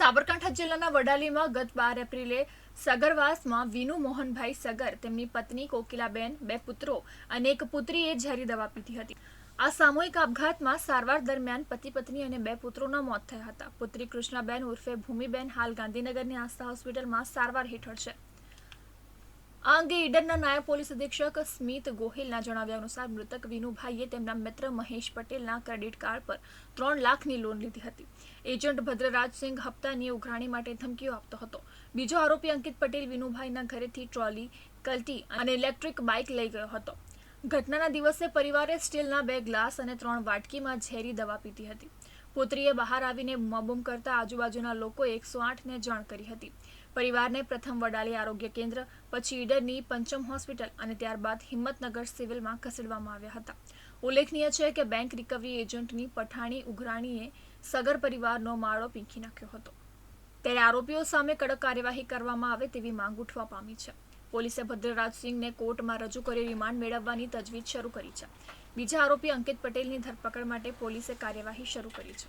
સાબરકાંઠા જિલ્લાના વડાલીમાં ગત બાર એપ્રિલે સગરવાસમાં વિનુ મોહનભાઈ સગર, તેમની પત્ની કોકિલાબેન, બે પુત્રો અને એક પુત્રીએ ઝેરી દવા પીધી હતી. આ સામૂહિક આપઘાતમાં સારવાર દરમિયાન પતિ પત્ની અને બે પુત્રોના મોત થયા હતા. પુત્રી કૃષ્ણાબેન ઉર્ફે ભૂમિબેન હાલ ગાંધીનગરની આસ્થા હોસ્પિટલમાં સારવાર હેઠળ છે. અંગે ઈડરના નાયબ પોલીસ અધિક્ષક સ્મિત ગોહિલના જણાવ્યા અનુસાર મૃતક વિનુભાઈએ તેમના મિત્ર મહેશ પટેલના ક્રેડિટ કાર્ડ પર ત્રણ લાખની લોન લીધી હતી. એજન્ટ ભદ્રરાજસિંહ હપ્તાની ઉઘરાણી માટે ધમકીઓ આપતો હતો. બીજો આરોપી અંકિત પટેલ વિનુભાઈના ઘરેથી ટ્રોલી, કલ્ટી અને ઇલેક્ટ્રિક બાઇક લઈ ગયો હતો. ઘટનાના દિવસે પરિવારે સ્ટીલના બે ગ્લાસ અને ત્રણ વાટકીમાં ઝેરી દવા પીધી હતી. પુત્રીએ બહાર આવીને બૂમાબૂમ કરતા આજુબાજુના લોકોએ એકસો આઠને જાણ કરી હતી. પરિવારને પ્રથમ વડાલી આરોગ્ય કેન્દ્ર, પછી ઈડરની પંચમ હોસ્પિટલ અને ત્યારબાદ હિંમતનગર સિવિલમાં ખસેડવામાં આવ્યા હતા. ઉલ્લેખનીય છે કે બેંક રિકવરી એજન્ટની પઠાણી ઉઘરાણીએ સગર પરિવારનો માળો પીંખી નાખ્યો હતો. ત્યારે આરોપીઓ સામે કડક કાર્યવાહી કરવામાં આવે તેવી માંગ ઉઠવા પામી છે. પોલીસે ભદ્રરાજસિંહને કોર્ટમાં રજૂ કરી રિમાન્ડ મેળવવાની તજવીજ શરૂ કરી છે. બીજા આરોપી અંકિત પટેલની ધરપકડ માટે પોલીસે કાર્યવાહી શરૂ કરી છે.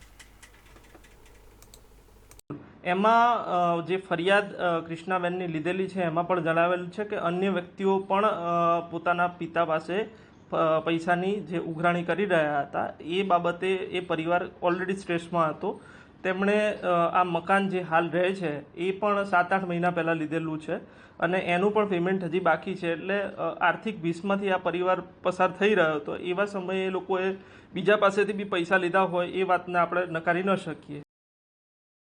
એમાં જે ફરિયાદ કૃષ્ણાબેનની લીધેલી છે, એમાં પણ જણાવેલું છે કે અન્ય વ્યક્તિઓ પણ પોતાના પિતા પાસે પૈસાની જે ઉઘરાણી કરી રહ્યા હતા, એ બાબતે એ પરિવાર ઓલરેડી સ્ટ્રેસમાં હતો. તેમણે આ મકાન જે હાલ રહે છે, એ પણ સાત આઠ મહિના પહેલાં લીધેલું છે અને એનું પણ પેમેન્ટ હજી બાકી છે એટલે આર્થિક ભીસમાંથી આ પરિવાર પસાર થઈ રહ્યો હતો. એવા સમયે એ લોકોએ બીજા પાસેથી બી પૈસા લીધા હોય એ વાતને આપણે નકારી ન શકીએ.